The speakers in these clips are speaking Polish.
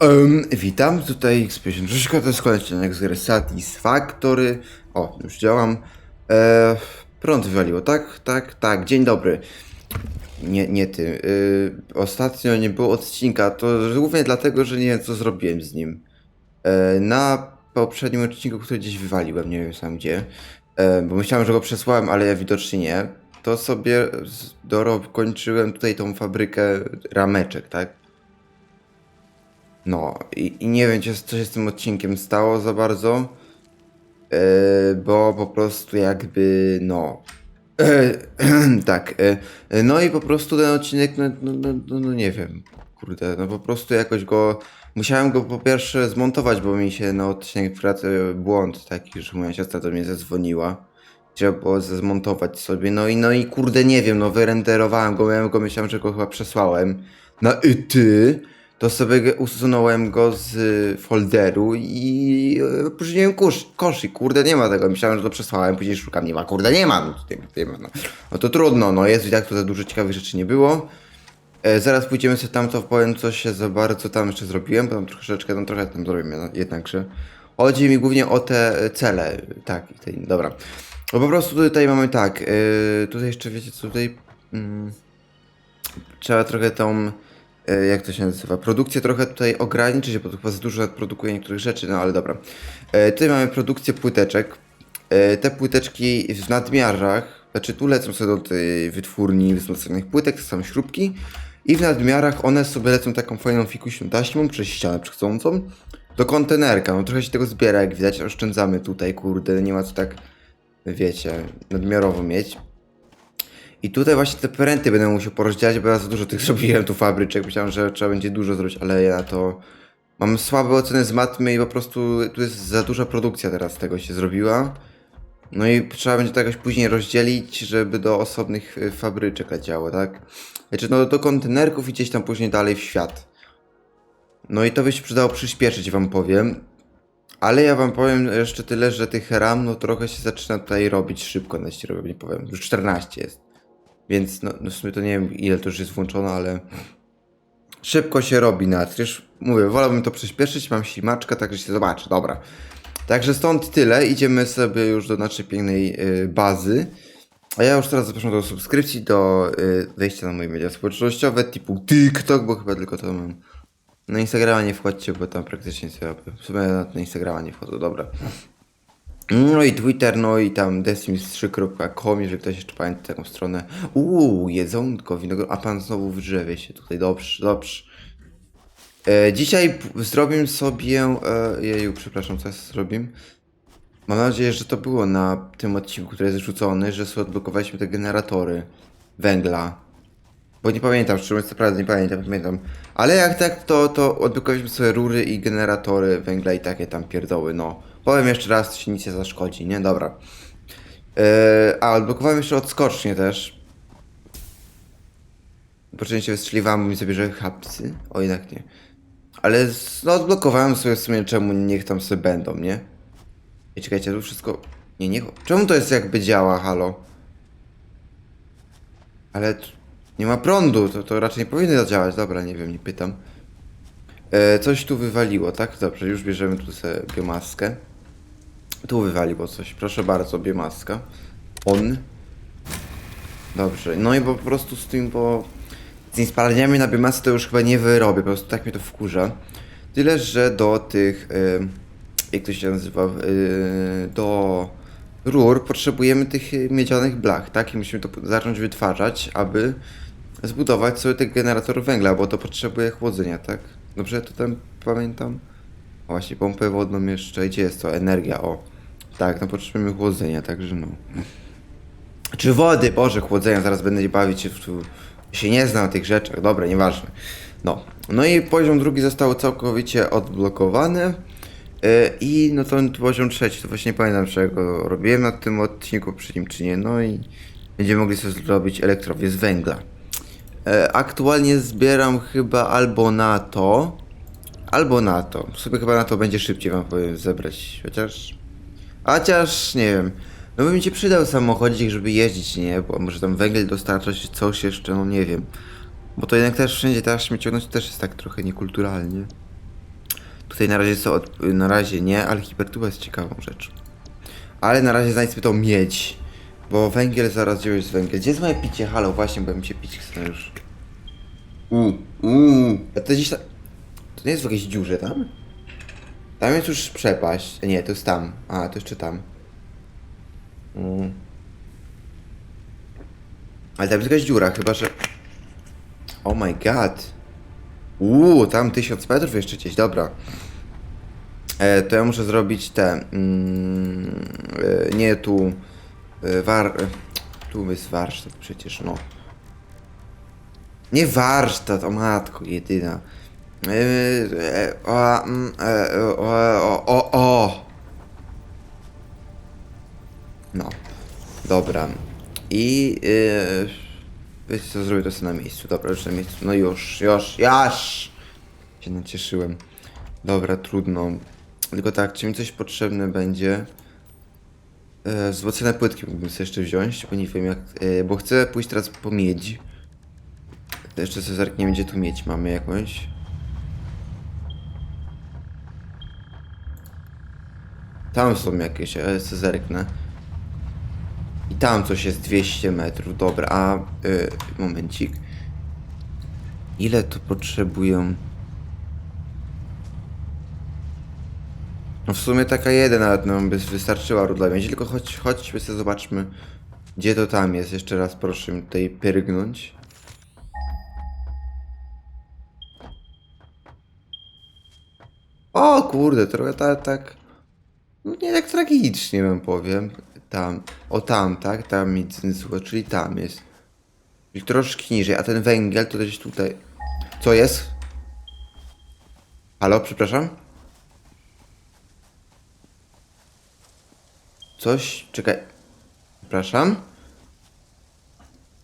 Um, witam, tutaj X56, to jest kolejny odcinek z gry Satisfactory. O, już działam. E, prąd wywaliło, tak? Tak, tak, dzień dobry. Nie, nie ty. Y, ostatnio nie było odcinka, to głównie dlatego, że nie wiem co zrobiłem z nim. E, na poprzednim odcinku, który gdzieś wywaliłem, nie wiem sam gdzie, e, bo myślałem, że go przesłałem, ale ja widocznie nie, to sobie dorob kończyłem tutaj tą fabrykę rameczek, tak? No i, i nie wiem, co, się z tym odcinkiem stało za bardzo, e, bo po prostu jakby, no, e, tak, e, no i po prostu ten odcinek, no, no, no, no, no nie wiem, kurde, no po prostu jakoś go, musiałem go po pierwsze zmontować, bo mi się na odcinek wkradł błąd taki, że moja siostra do mnie zadzwoniła. Trzeba było zmontować sobie, no i no i kurde nie wiem, no wyrenderowałem go, miałem go, myślałem, że go chyba przesłałem na ty, to sobie usunąłem go z y, folderu i y, później kosz, kosz i kurde nie ma tego, myślałem, że to przesłałem, później szukam, nie ma, kurde nie ma, no, tutaj, nie ma, no. no to trudno, no jest i tak za dużo ciekawych rzeczy nie było. E, zaraz pójdziemy sobie tam, to powiem co się za bardzo tam jeszcze zrobiłem, bo tam troszeczkę, no trochę tam zrobiłem no, jednakże. Chodzi mi głównie o te e, cele, tak, i tej, dobra. No po prostu tutaj mamy tak, e, tutaj jeszcze wiecie co tutaj, mm, trzeba trochę tą, jak to się nazywa, produkcję trochę tutaj ograniczyć, bo to chyba za dużo produkuje niektórych rzeczy, no ale dobra. E, tutaj mamy produkcję płyteczek, e, te płyteczki w nadmiarach, znaczy tu lecą sobie do tej wytwórni wzmocnionych płytek, to są śrubki i w nadmiarach one sobie lecą taką fajną fikuśną taśmą przez ścianę przechodzącą do kontenerka. No trochę się tego zbiera, jak widać, oszczędzamy tutaj, kurde, nie ma co tak, wiecie, nadmiarowo mieć. I tutaj właśnie te pręty będę musiał porozdzielać, bo ja za dużo tych zrobiłem tu fabryczek. Myślałem, że trzeba będzie dużo zrobić, ale ja to mam słabe oceny z matmy i po prostu tu jest za duża produkcja teraz tego się zrobiła. No i trzeba będzie to jakoś później rozdzielić, żeby do osobnych y, fabryczek leciało, tak? Znaczy no do kontenerków i gdzieś tam później dalej w świat. No i to by się przydało przyspieszyć, wam powiem. Ale ja wam powiem jeszcze tyle, że tych ram no trochę się zaczyna tutaj robić szybko, na robię, nie powiem. Już 14 jest. Więc no, no w sumie to nie wiem ile to już jest włączone, ale szybko się robi na Już mówię, wolałbym to przyspieszyć, mam ślimaczka, także się zobaczy, dobra. Także stąd tyle, idziemy sobie już do naszej pięknej y, bazy. A ja już teraz zapraszam do subskrypcji, do y, wejścia na moje media społecznościowe typu TikTok, bo chyba tylko to mam. Na Instagrama nie wchodźcie, bo tam praktycznie sobie w sumie na Instagrama nie wchodzę, dobra. No i Twitter, no i tam desims3.com, jeżeli ktoś jeszcze pamięta taką stronę. Uuu, jedzonko, winogron, a pan znowu w drzewie się tutaj, dobrze, dobrze. E, dzisiaj zrobię sobie, e, jeju, przepraszam, co ja zrobię? Mam nadzieję, że to było na tym odcinku, który jest rzucony, że sobie odblokowaliśmy te generatory węgla. Bo nie pamiętam, szczerze mówiąc, naprawdę nie pamiętam, pamiętam. Ale jak tak, to, to odblokowaliśmy sobie rury i generatory węgla i takie tam pierdoły, no. Powiem jeszcze raz, to się nic nie zaszkodzi, nie? Dobra. Yy, a, odblokowałem jeszcze odskocznie też. Poczęcie się wystrzeliwałem, bo mi zabierze hapsy. O, jednak nie. Ale no, odblokowałem sobie w sumie, czemu niech tam sobie będą, nie? I czekajcie, tu wszystko... Nie, nie... Czemu to jest jakby działa, halo? Ale nie ma prądu, to, to raczej nie powinno zadziałać. Dobra, nie wiem, nie pytam. E, coś tu wywaliło, tak? Dobrze, już bierzemy tu sobie biomaskę. Tu wywaliło coś, proszę bardzo, biomaska. On. Dobrze, no i po prostu z tym, bo z tymi spalaniami na biomasę to już chyba nie wyrobię, po prostu tak mnie to wkurza. Tyle, że do tych, y, jak to się nazywa, y, do rur potrzebujemy tych miedzianych blach, tak? I musimy to zacząć wytwarzać, aby zbudować sobie ten generator węgla, bo to potrzebuje chłodzenia, tak? Dobrze to tam pamiętam? O, właśnie, pompę wodną jeszcze, gdzie jest to? Energia, o. Tak, no potrzebujemy chłodzenia, także no. Czy wody, Boże, chłodzenia, zaraz będę bawić się, w- się nie znam na tych rzeczach, dobra, nieważne. No, no i poziom drugi został całkowicie odblokowany. Yy, I no to poziom trzeci, to właśnie nie pamiętam czego robiłem na tym odcinku poprzednim czy nie, no i będziemy mogli sobie zrobić elektrowiec z węgla. E, aktualnie zbieram chyba albo na to, albo na to. Sobie chyba na to będzie szybciej wam powiem zebrać, chociaż... Chociaż, nie wiem. No by mi się przydał samochodzik, żeby jeździć, nie? Bo może tam węgiel dostarczać, coś jeszcze, no nie wiem. Bo to jednak też wszędzie teraz śmieciowność też jest tak trochę niekulturalnie. Tutaj na razie co, od- na razie nie, ale hipertuba jest ciekawą rzeczą. Ale na razie znajdźmy tą miedź. Bo węgiel zaraz gdzie jest węgiel. Gdzie jest moje picie? Halo, właśnie, bo mi się pić chce już. Uuu, uuu. A to gdzieś tam... To jest w jakiejś dziurze tam? Tam jest już przepaść. Nie, to jest tam. A, to jeszcze tam. Mm. Ale tam jest jakaś dziura, chyba że... Oh my god. Uuu, tam tysiąc metrów jeszcze gdzieś, dobra. E, to ja muszę zrobić te... Mm, e, nie tu... E, war... e, Tu jest warsztat przecież, no. Nie warsztat, o matko, jedyna. E, e, o, mm, e, o. No. Dobra. I... Yy, wiecie co, zrobię to sobie na miejscu. Dobra, już na miejscu. No już, już, już! Się nacieszyłem. Dobra, trudno. Tylko tak, czy mi coś potrzebne będzie? E, złocone płytki mógłbym sobie jeszcze wziąć, bo nie wiem jak... E, bo chcę pójść teraz po miedź. Jeszcze sobie zerkniemy, gdzie tu miedź mamy jakąś. Tam są jakieś, ale sobie zerknę. I tam coś jest 200 metrów, dobra, a... Y, momencik. Ile to potrzebują? No w sumie taka jeden nawet nam by wystarczyła rudla miedzi, tylko chodź, chodźmy sobie zobaczmy, gdzie to tam jest. Jeszcze raz proszę mi tutaj pyrgnąć. O kurde, trochę tak, tak... Nie tak tragicznie bym powiem. Tam, o tam, tak? Tam mi zmysło, czyli tam jest. Czyli troszkę niżej, a ten węgiel to gdzieś tutaj. Co jest? Halo, przepraszam? Coś? Czekaj. Przepraszam?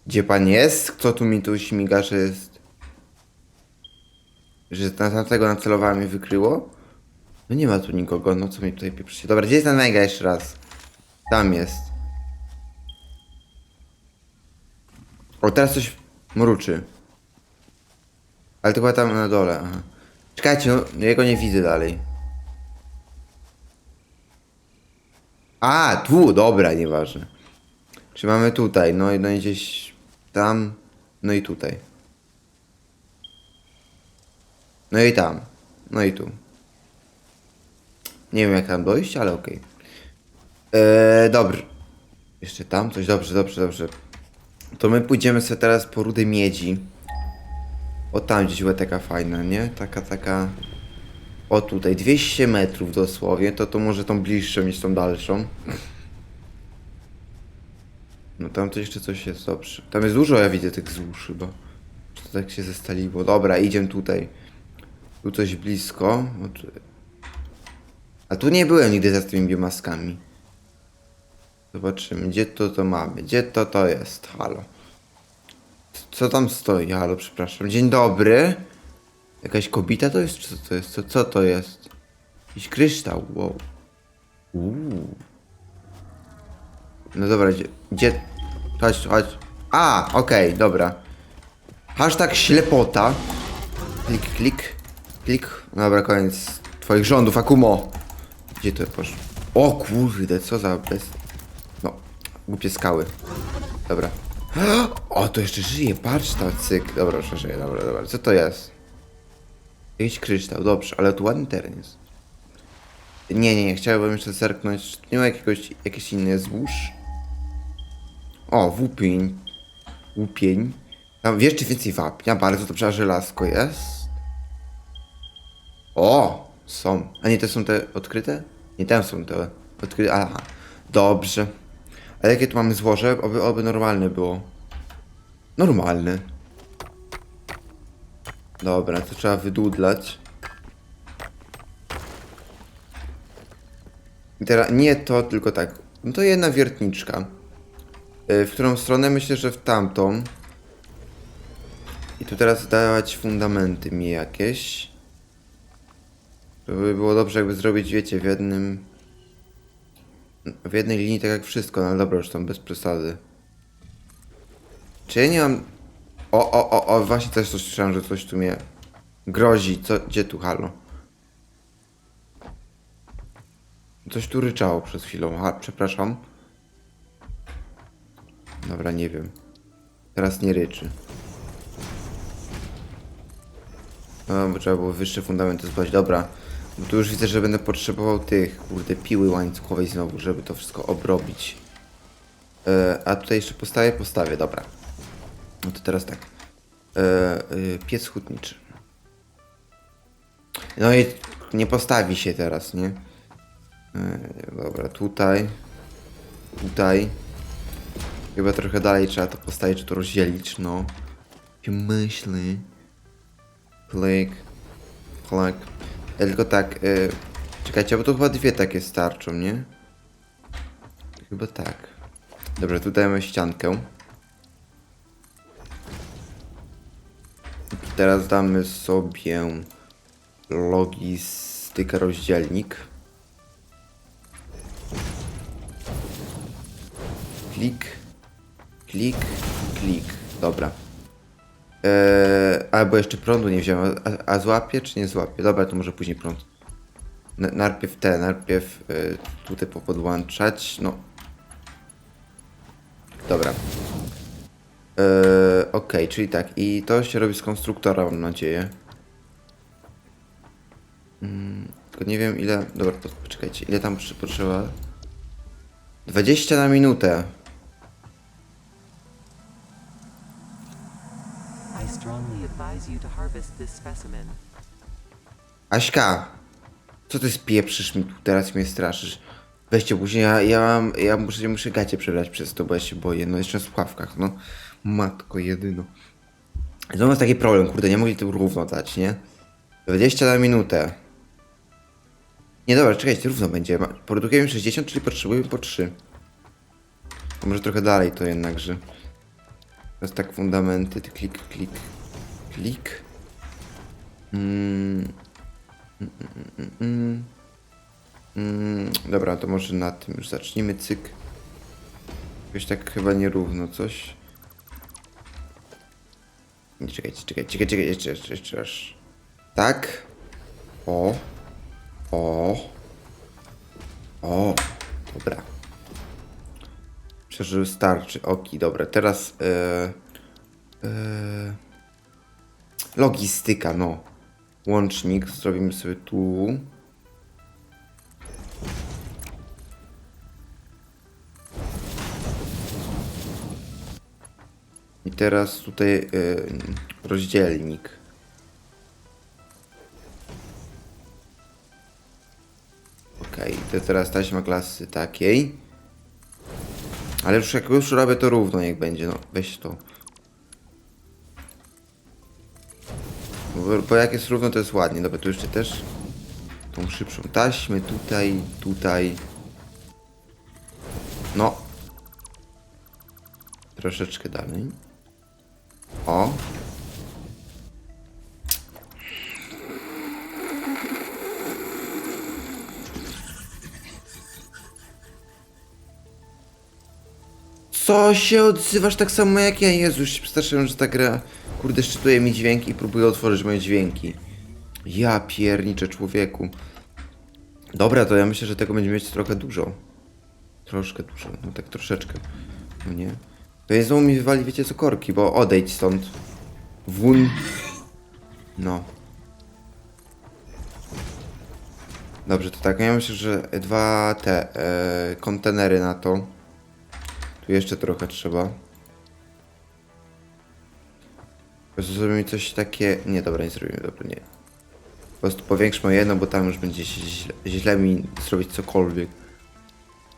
Gdzie pan jest? Kto tu mi tu śmiga, że jest... Że na tamtego nacelowałem i wykryło? No nie ma tu nikogo, no co mi tutaj pieprzycie. Dobra, gdzie jest ten mega jeszcze raz? Tam jest. O, teraz coś mruczy. Ale to chyba tam na dole, aha. Czekajcie, no, jego nie widzę dalej. A, tu, dobra, nieważne. Czy mamy tutaj, no i no i gdzieś tam, no i tutaj. No i tam, no i tu. Nie wiem jak tam dojść, ale okej. Eee, dobrze. Jeszcze tam coś, dobrze, dobrze, dobrze. To my pójdziemy sobie teraz po rudy miedzi. O tam gdzieś była taka fajna, nie? Taka, taka... O tutaj, 200 metrów dosłownie, to to może tą bliższą niż tą dalszą. No tam to jeszcze coś jest, dobrze. Tam jest dużo, ja widzę tych złóż chyba. To tak się zestaliło? Dobra, idziemy tutaj. Tu coś blisko. O, A tu nie byłem nigdy za tymi biomaskami. Zobaczymy, gdzie to to mamy? Gdzie to to jest? Halo. Co tam stoi? Halo, przepraszam. Dzień dobry. Jakaś kobita to jest? Co to jest? Co, co to jest? Jakiś kryształ, wow. Uuu. No dobra, gdzie... gdzie... Chodź, chodź. A, okej, dobra. Hashtag ślepota. Klik, klik, klik. Dobra, koniec twoich rządów, Akumo. Gdzie to poszło? O kurde, co za bez... No, głupie skały. Dobra. O, to jeszcze żyje, patrz tam, cyk. Dobra, jeszcze dobra, dobra. Co to jest? Jakiś kryształ, dobrze, ale tu ładny teren jest. Nie, nie, nie, chciałbym jeszcze zerknąć, czy nie ma jakiegoś, jakieś inne złóż? O, włópień. Łupień. Tam jeszcze więcej wapnia, bardzo dobrze, a żelazko jest. O, są. A nie, te są te odkryte? Nie, tam są te odkryte, aha. Dobrze. A jakie tu mamy złoże? Oby, oby normalne było. Normalne. Dobra, to trzeba wydudlać. I teraz nie to, tylko tak. No to jedna wiertniczka. Y, W którą stronę? Myślę, że w tamtą. I tu teraz dawać fundamenty mi jakieś. To by było dobrze, jakby zrobić, wiecie, w jednym. W jednej linii, tak jak wszystko, ale dobra, już tam bez przesady. Czy ja nie mam. O, o, o, o, właśnie też coś słyszałem, że coś tu mnie grozi. Co, gdzie tu halo? Coś tu ryczało przed chwilą. Aha, przepraszam. Dobra, nie wiem. Teraz nie ryczy. No, bo trzeba było wyższe fundamenty zbać. Dobra. Bo tu już widzę, że będę potrzebował tych, kurde, piły łańcuchowej znowu, żeby to wszystko obrobić. E, a tutaj jeszcze postawię? Postawię, dobra. No to teraz tak. E, e, piec hutniczy. No i nie postawi się teraz, nie? E, dobra, tutaj. Tutaj. Chyba trochę dalej trzeba to postawić, czy to rozdzielić, no. Myśli. Klik. Klik. Ja tylko tak, y, czekajcie, bo tu chyba dwie takie starczą, nie? Chyba tak. Dobra, tutaj mamy ściankę. Teraz damy sobie logistykę rozdzielnik. Klik, klik, klik. Dobra. Eee, albo jeszcze prądu nie wziąłem. A, a złapie czy nie złapie? Dobra, to może później prąd. N najpierw te, najpierw y, tutaj popodłączać. No. Dobra. Eee, Okej, czyli tak. I to się robi z konstruktora, mam nadzieję. Mm, tylko nie wiem ile. Dobra, po- poczekajcie, ile tam potrzeba? 20 na minutę. Aśka, co ty spieprzysz mi tu teraz mnie straszysz? Weźcie później, ja, ja mam, ja muszę, muszę gacie przebrać przez to, bo ja się boję, no jeszcze w słuchawkach, no. Matko jedyno. To jest taki problem, kurde, nie mogli tu równo dać, nie? 20 na minutę. Nie, dobra, czekajcie, równo będzie. Produkujemy 60, czyli potrzebujemy po 3. A może trochę dalej to jednakże. Teraz tak fundamenty, ty klik, klik, klik. Mm. Mm, dobra, to może na tym już zacznijmy, cyk. Jakoś tak chyba nierówno coś. Czekajcie, czekajcie, czekajcie, czekajcie, jeszcze, jeszcze, jeszcze raz. Tak. O. O. O. Dobra. Myślę, że starczy. Oki, dobra, teraz... E, e, logistyka, no. Łącznik zrobimy sobie tu. I teraz tutaj y, rozdzielnik. Okej, to teraz taśma klasy takiej. Ale już jak już robię to równo, niech będzie, no weź to. Bo, jak jest równo, to jest ładnie. Dobra, tu jeszcze też tą szybszą taśmę tutaj, tutaj. No. Troszeczkę dalej. O. Co się odzywasz tak samo jak ja? Jezus, przestraszyłem, że ta gra kurde szczytuje mi dźwięki i próbuje otworzyć moje dźwięki. Ja pierniczę człowieku. Dobra, to ja myślę, że tego będziemy mieć trochę dużo. Troszkę dużo, no tak troszeczkę. No nie? To jest znowu mi wywali, wiecie co, korki, bo odejdź stąd. Wun. No. Dobrze, to tak, ja myślę, że dwa te e, kontenery na to. Tu jeszcze trochę trzeba. Po prostu zrobimy coś takie... Nie, dobra, nie zrobimy, dobra, nie. Po prostu powiększmy jedno, bo tam już będzie się źle, źle mi zrobić cokolwiek.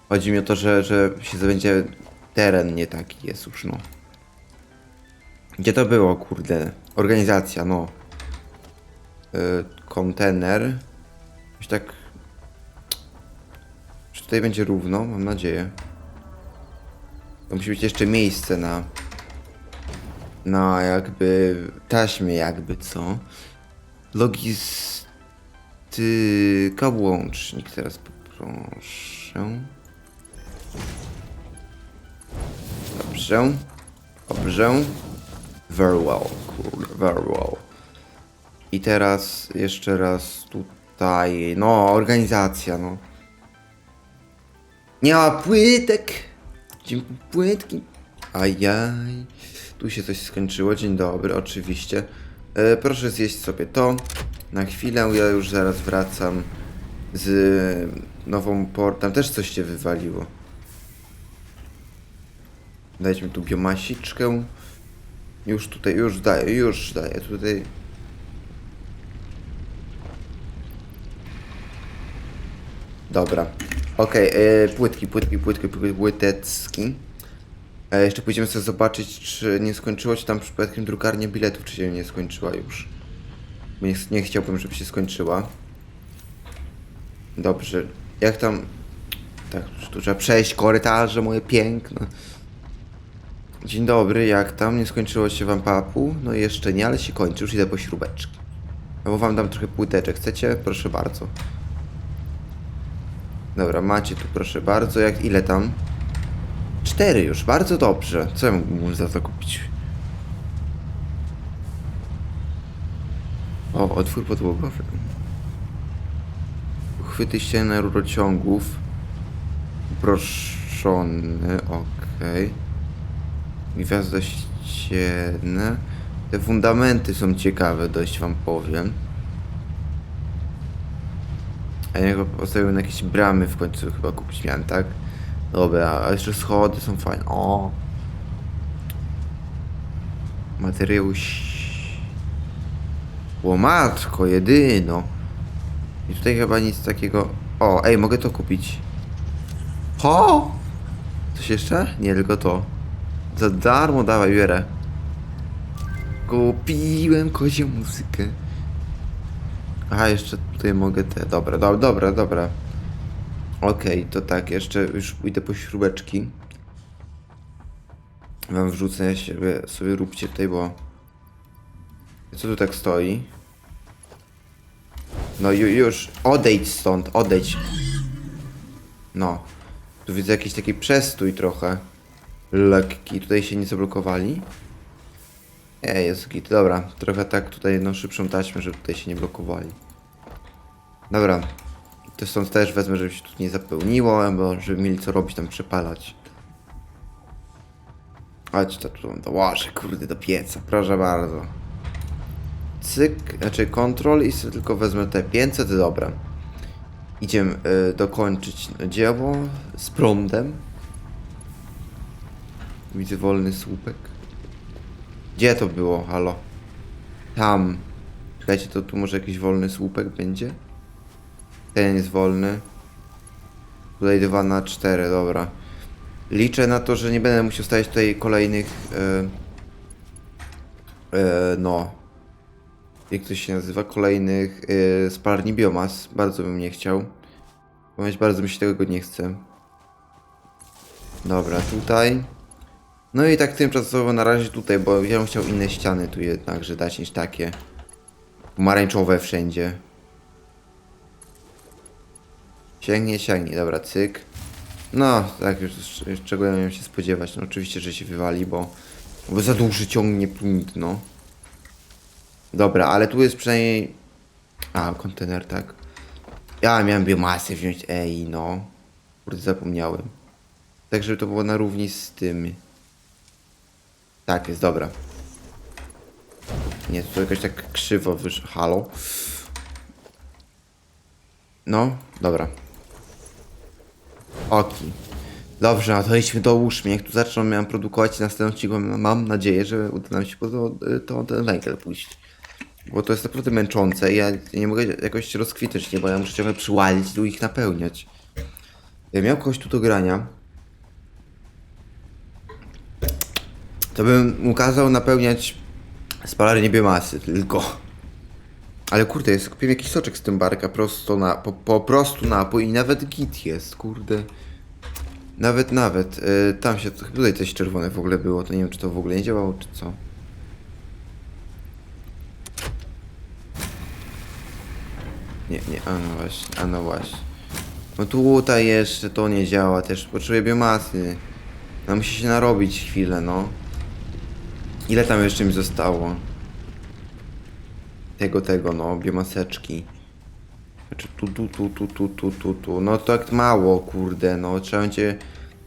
Chodzi mi o to, że, że się będzie teren nie taki jest już, no. Gdzie to było, kurde? Organizacja, no. Yy, kontener. Już tak... Czy tutaj będzie równo? Mam nadzieję. To musi być jeszcze miejsce na... Na jakby... Taśmie jakby, co? Logistyka łącznik teraz poproszę. Dobrze. Dobrze. Very well, kurde, very well. I teraz jeszcze raz tutaj, no, organizacja, no. Nie ma płytek. Gdzie płytki? Ajaj. Tu się coś skończyło. Dzień dobry, oczywiście. E, proszę zjeść sobie to. Na chwilę, ja już zaraz wracam z nową port. Tam też coś się wywaliło. Dajcie mi tu biomasiczkę. Już tutaj, już daję, już daję tutaj. Dobra. Okej, e, płytki, płytki, płytki, płytki, E, jeszcze pójdziemy sobie zobaczyć, czy nie skończyło się tam przypadkiem drukarnia biletów, czy się nie skończyła już. Nie, nie chciałbym, żeby się skończyła. Dobrze. Jak tam... Tak, tu trzeba przejść korytarze moje piękne. Dzień dobry, jak tam? Nie skończyło się wam papu? No jeszcze nie, ale się kończy, już idę po śrubeczki. Albo wam dam trochę płyteczek, chcecie? Proszę bardzo. Dobra, macie tu proszę bardzo, jak ile tam? Cztery już, bardzo dobrze. Co ja mógłbym za to kupić? O, otwór podłogowy. Uchwyty ścienne rurociągów. Proszony, okej. Gwiazda ścienne. Te fundamenty są ciekawe, dość wam powiem. A ja go postawiłem na jakieś bramy w końcu chyba kupić miałem, tak? Dobra, a jeszcze schody są fajne. O! Materiał Łomatko, jedyno. I tutaj chyba nic takiego... O, ej, mogę to kupić. Ho! Coś jeszcze? Nie, tylko to. Za darmo dawaj, biorę. Kupiłem kozią muzykę. Aha, jeszcze tutaj mogę te. Dobra, dobra, dobra, dobra. Okej, to tak, jeszcze już pójdę po śrubeczki. Wam wrzucę, ja sobie, róbcie tutaj, bo... Co tu tak stoi? No ju, już, odejdź stąd, odejdź. No. Tu widzę jakiś taki przestój trochę. Lekki. Tutaj się nie zablokowali. Nie, jest git. Dobra, trochę tak tutaj no szybszą taśmę, żeby tutaj się nie blokowali. Dobra. To stąd też wezmę, żeby się tu nie zapełniło, bo żeby mieli co robić, tam przepalać. Chodź to tu dołożę, kurde, do pieca, proszę bardzo. Cyk, znaczy kontrol i sobie tylko wezmę te 500, dobra. Idziemy y, dokończyć dzieło z prądem. Widzę wolny słupek. Gdzie to było? Halo? Tam. Czekajcie, to tu może jakiś wolny słupek będzie? Ten jest wolny. Tutaj 2 na 4, dobra. Liczę na to, że nie będę musiał stawiać tutaj kolejnych. E, e, no. Jak to się nazywa? Kolejnych e, spalarni biomas. Bardzo bym nie chciał. Ponieważ bardzo mi się tego nie chce. Dobra, tutaj. No i tak tymczasowo na razie tutaj, bo ja bym chciał inne ściany tu jednakże dać niż takie. Pomarańczowe wszędzie. Sięgnie, sięgnie, dobra, cyk. No, tak, już, już czego ja miałem się spodziewać. No oczywiście, że się wywali, bo, bo za duży ciągnie prąd, no. Dobra, ale tu jest przynajmniej... A, kontener, tak. Ja miałem biomasę wziąć, ej, no. Kurde, zapomniałem. Tak, żeby to było na równi z tym. Tak, jest dobra. Nie, to jakoś tak krzywo wyszło. Halo? No, dobra. Oki. Dobrze, no to idźmy do łóżmy. Jak tu zaczną miałem produkować następny odcinek, mam nadzieję, że uda nam się po to, to ten węgiel pójść. Bo to jest naprawdę męczące i ja nie mogę jakoś rozkwitać, nie, bo ja muszę ciągle przyłalić i ich napełniać. Ja miał kogoś tu do grania, to bym mu kazał napełniać spalarnię biomasy tylko. Ale kurde, jest, kupiłem jakiś soczek z tym barka prosto na, po, po prostu napój i nawet git jest, kurde. Nawet, nawet. Y, tam się, tutaj coś czerwone w ogóle było, to nie wiem czy to w ogóle nie działało, czy co. Nie, nie, a no właśnie, a no właśnie. No tutaj jeszcze to nie działa, też potrzebuję biomasy. No musi się narobić chwilę, no. Ile tam jeszcze mi zostało? Tego, tego, no, biomaseczki. Znaczy tu, tu, tu, tu, tu, tu, tu, tu. No tak mało, kurde, no trzeba będzie...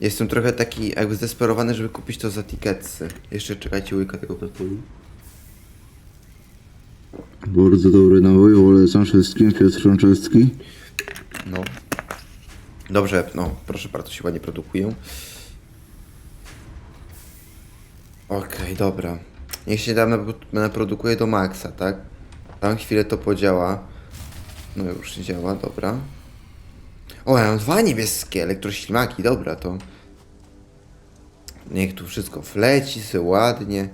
Jestem trochę taki jakby zdesperowany, żeby kupić to za tiketsy. Jeszcze czekajcie łyka tego napoju. Bardzo dobry nabój, polecam wszystkim, Piotr Franczewski. No. Dobrze, no, proszę bardzo, się ładnie produkują. Okej, dobra. Niech się tam napro- naprodukuje do maksa, tak? Tam chwilę to podziała. No już działa, dobra. O, ja mam dwa niebieskie elektroślimaki, dobra, to... Niech tu wszystko wleci se ładnie.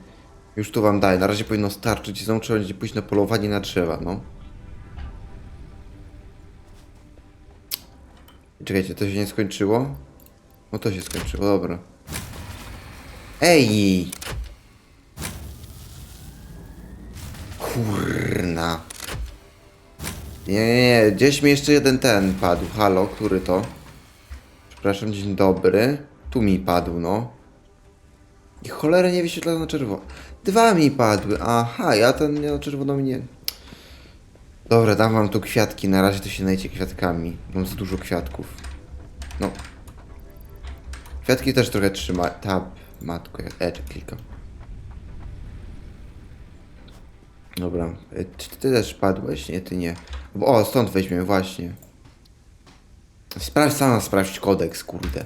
Już tu wam daję, na razie powinno starczyć i znowu trzeba będzie pójść na polowanie na drzewa, no. Czekajcie, to się nie skończyło? No to się skończyło, dobra. Ej! Kurna. Nie, nie, nie, gdzieś mi jeszcze jeden ten padł. Halo, który to? Przepraszam, dzień dobry. Tu mi padł, no. I cholera nie wyświetla na czerwono. Dwa mi padły. Aha, ja ten miał czerwoną nie. Dobra, dam wam tu kwiatki. Na razie to się najcie kwiatkami. Mam za dużo kwiatków. No. Kwiatki też trochę trzyma. Tab, matko, ja e, klikam. Dobra. E, ty też padłeś? Nie, ty nie. O, stąd weźmiemy, właśnie. Sprawdź sama, sprawdź kodeks, kurde.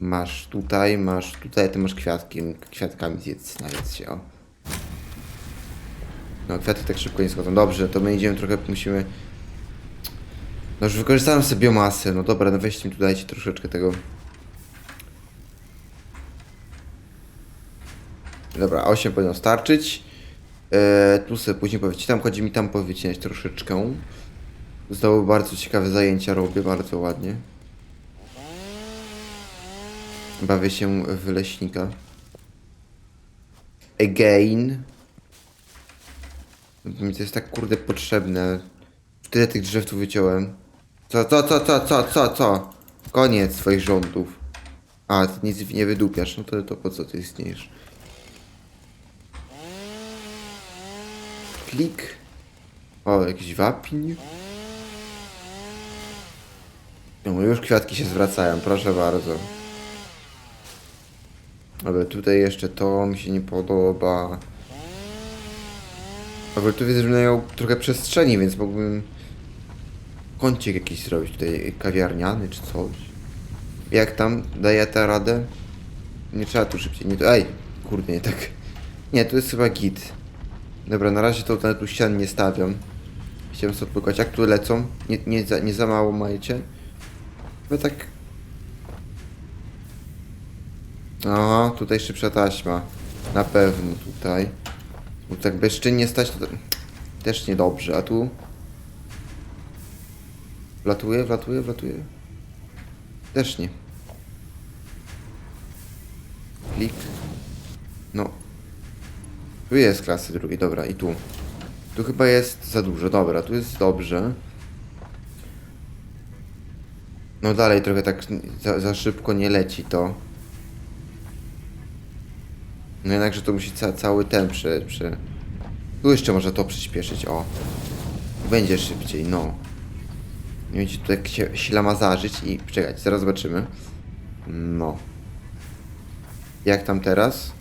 Masz tutaj, masz tutaj, ty masz kwiatki, kwiatkami zjedz, najedz się, o. No, kwiaty tak szybko nie schodzą. Dobrze, to my idziemy trochę, musimy... No już wykorzystałem sobie biomasę, no dobra, no weźcie mi tu dajcie troszeczkę tego... Dobra, 8 powinno starczyć. Eee, tu sobie później powycinam, chodzi mi tam powycinać troszeczkę. Znowu bardzo ciekawe zajęcia robię, bardzo ładnie. Bawię się w leśnika. Again. Mi to jest tak kurde potrzebne. Tyle tych drzew tu wyciąłem. Co, co, co, co, co, co, co? Koniec swoich rządów. A, ty nic nie wydupiasz, no to, to po co ty istniejesz? Klik. O, jakiś wapiń. No już kwiatki się zwracają, proszę bardzo. Ale tutaj jeszcze to mi się nie podoba. Ale tu widzę, że miał trochę przestrzeni, więc mógłbym kącik jakiś zrobić tutaj kawiarniany czy coś. Jak tam daje ta radę? Nie trzeba tu szybciej, nie to. Ej, kurde, nie tak. Nie, to jest chyba git. Dobra, na razie to nawet tu ścian nie stawiam. Chciałem sobie odpokać. Jak tu lecą? Nie, nie, za, nie za mało majcie? No tak. Aha, tutaj szybsza taśma. Na pewno tutaj. Bo tak bezczynnie stać to też niedobrze, a tu... Wlatuje, wlatuje, wlatuje. Też nie. Klik. No. Tu jest klasy drugiej, dobra, i tu. Tu chyba jest za dużo, dobra, tu jest dobrze. No dalej trochę tak za, za szybko nie leci to. No jednakże to musi ca cały ten prze, prze... Tu jeszcze może to przyspieszyć, o. Będzie szybciej, no. Nie będzie tu tak się ślamazarzyć i... Czekać, zaraz zobaczymy. No. Jak tam teraz?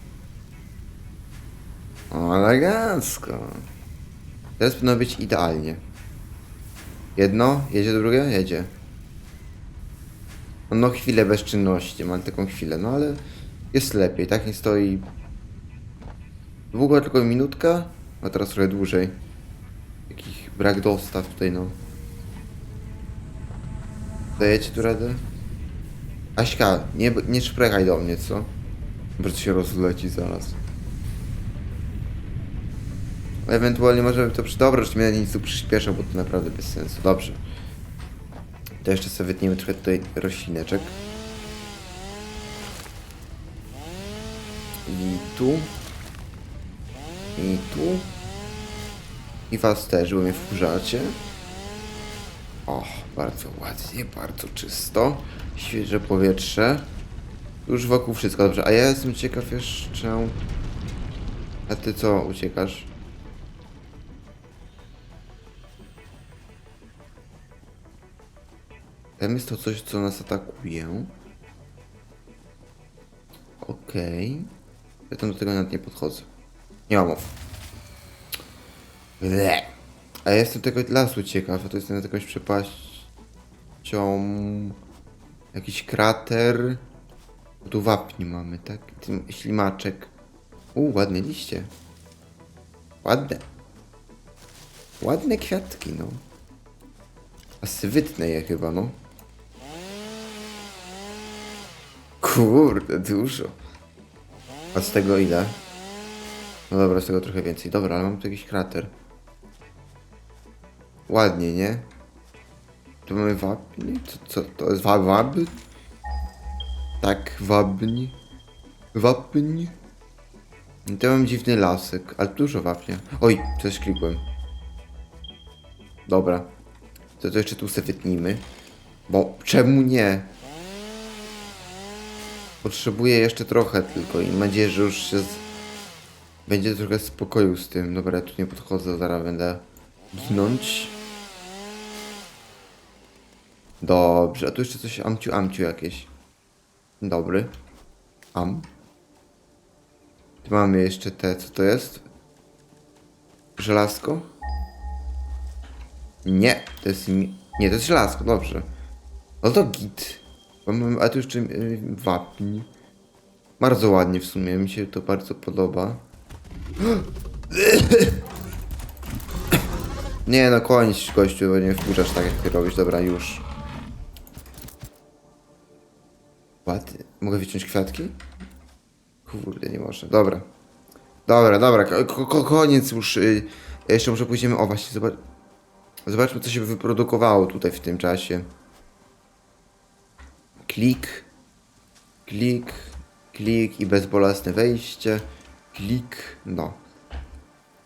O, elegancko. Teraz powinno być idealnie. Jedno, jedzie drugie? Jedzie. No chwilę bezczynności, mam taką chwilę, no ale jest lepiej, tak? Nie stoi długo, tylko minutka, a teraz trochę dłużej. Jakich brak dostaw tutaj, no. Dajecie tu radę? Aśka, nie, nie szprechaj do mnie, co? To się rozleci zaraz. Ewentualnie możemy to przy... Dobra, już nie będę nic tu przyspieszał, bo to naprawdę bez sensu. Dobrze. To jeszcze sobie wytniemy trochę tutaj roślineczek. I tu. I tu. I was też, bo mnie wkurzacie. O, bardzo ładnie, bardzo czysto. Świeże powietrze. Już wokół wszystko dobrze. A ja jestem ciekaw jeszcze... A ty co, uciekasz? Tam jest to coś, co nas atakuje. Okej. Ja tam do tego nawet nie podchodzę. Nie mam mowy. Ble. A jestem tego lasu ciekaw, a to jest nad jakąś przepaścią... Jakiś krater. Tu wapni mamy, tak? Tym ślimaczek. U, ładne liście. Ładne. Ładne kwiatki, no. A wytnę je chyba, no. Kurde, dużo. A z tego ile? No dobra, z tego trochę więcej. Dobra, ale mam tu jakiś krater. Ładnie, nie? Tu mamy wapni? Co, co to jest? Wa-? Tak, wabni. Wapni. I Tu mam dziwny lasek, ale dużo wapnia. Oj, coś klikłem. Dobra. To, to jeszcze tu sobie wytnijmy. Bo czemu nie? Potrzebuję jeszcze trochę tylko i mam nadzieję, że już się z... będzie trochę spokoju z tym. Dobra, ja tu nie podchodzę, zaraz będę ginąć. Dobrze, a tu jeszcze coś amciu amciu jakieś. Dobry. Am. Tu mamy jeszcze te, co to jest? Żelazko? Nie, to jest. Nie, to jest żelazko, dobrze. No to git. A tu jeszcze yy, wapń. Bardzo ładnie w sumie, mi się to bardzo podoba. Nie no, kończ gościu, bo nie wkurzasz tak jak ty robisz. Dobra, już. Ładnie. Mogę wyciąć kwiatki? Kurde, nie można. Dobra. Dobra, dobra, ko- ko- koniec już. Y, jeszcze może pójdziemy. O, właśnie, zobacz. Zobaczmy, co się wyprodukowało tutaj w tym czasie. Klik. Klik. Klik i bezbolesne wejście. Klik. No.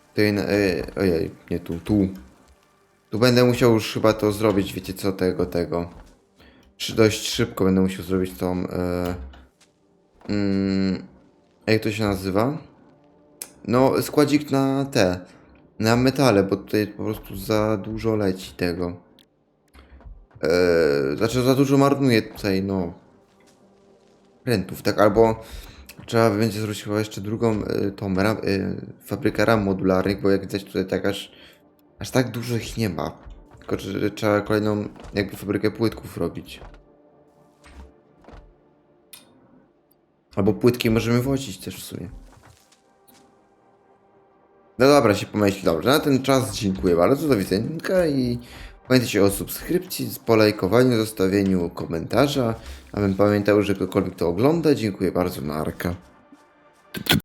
Tutaj, e, ojej, nie tu, tu. Tu będę musiał już chyba to zrobić, wiecie co, tego, tego. Dość szybko będę musiał zrobić tą... E, mm, jak to się nazywa? No, składzik na te. Na metale, bo tutaj po prostu za dużo leci tego. Eee, znaczy za dużo marnuje tutaj, no. Rentów, tak? Albo trzeba będzie zrobić chyba jeszcze drugą y, tą ram, y, fabrykę ram modularnych, bo jak widać tutaj tak aż, aż tak dużo ich nie ma. Tylko że trzeba kolejną jakby fabrykę płytków robić. Albo płytki możemy wozić też w sumie. No dobra, się pomyśli. Dobrze, na ten czas dziękuję bardzo, do widzenia i pamiętajcie o subskrypcji, polajkowaniu, zostawieniu komentarza, abym pamiętał, że ktokolwiek to ogląda. Dziękuję bardzo, Narka.